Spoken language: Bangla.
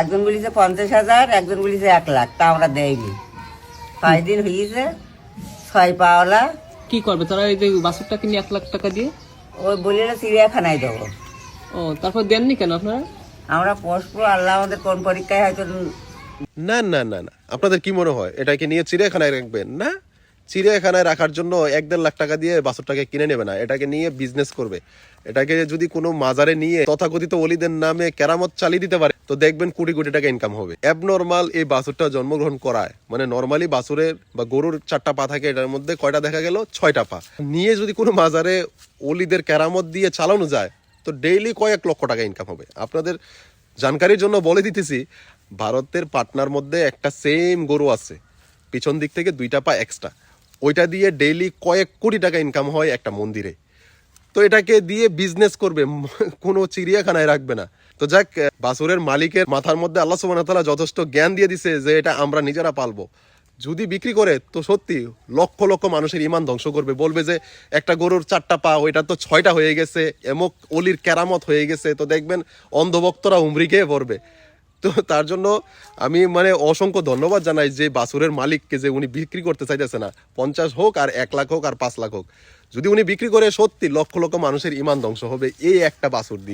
একজন বলিছে পঞ্চাশ হাজার একজন বলিছে এক লাখ। তা আমরা দেয়নি। ছয় দিন হয়েছে ছয় পাওয়ালা কি করবে? তারা এই যে বাছুরটাকে নিয়ে এক লাখ টাকা দিয়ে? ওই বলিল চিড়িয়াখানায় দেবো। ও তারপর দেননি কেন আপনারা? আমরা পোষবো আল্লাহ আমাদের কোন পরীক্ষায় হয়তো না না না না। আপনাদের কি মনে হয়? এটাকে নিয়ে চিড়িয়াখানায় রাখবেন না? চিড়িয়াখানায় রাখার জন্য এক দেড় লাখ টাকা দিয়ে বাছুরটাকে কিনে নেবে না। এটাকে নিয়ে বিজনেস করবে। এটাকে যদি কোনো মাজারে নিয়ে তথাকথিত অলিদের নামে কেরামত চালিয়ে দিতে পারে, তো দেখবেন কোটি কোটি টাকা ইনকাম হবে। অ্যাবনর্মাল এই বাছুরটা জন্মগ্রহণ করায় মানে নর্মালি বাছুরের বা গরুর চারটা পা থাকে এটার মধ্যে কয়টা দেখা গেল? ছয়টা পা। নিয়ে যদি কোনো মাজারে অলিদের কেরামত দিয়ে চালানো যায়, তো ডেইলি কয়েক লক্ষ টাকা ইনকাম হবে। আপনাদের জানকারির জন্য বলে দিতেছি, ভারতের পাটনার মধ্যে একটা সেম গরু আছে। পিছন দিক থেকে দুইটা পা এক্সট্রা ওইটা দিয়ে ডেইলি কয়েক কোটি টাকা ইনকাম হয় একটা মন্দিরে। তো এটাকে দিয়ে বিজনেস করবে, কোনো চিড়িয়াখানায় রাখবে না। তো যাক বাসুরের মালিকের মাথার মধ্যে আল্লাহ তাআলা যথেষ্ট জ্ঞান দিয়ে দিছে যে এটা আমরা নিজেরা পালবো। যদি বিক্রি করে, তো সত্যি লক্ষ লক্ষ মানুষের ইমান ধ্বংস করবে। বলবে যে একটা গরুর চারটা পা, ওইটা তো ছয়টা হয়ে গেছে, এমক অলির কেরামত হয়ে গেছে। তো দেখবেন অন্ধভক্তরা উমরি খেয়ে পড়বে। তো তার জন্য আমি মানে অসংখ্য ধন্যবাদ জানাই যে বাসুরের মালিককে যে উনি বিক্রি করতে চাইতেছে না। পঞ্চাশ হোক আর এক লাখ হোক আর পাঁচ লাখ হোক। যদি উনি বিক্রি করে সত্যি লক্ষ লক্ষ মানুষের ইমান ধ্বংস হবে এই একটা বাসুর দিয়ে।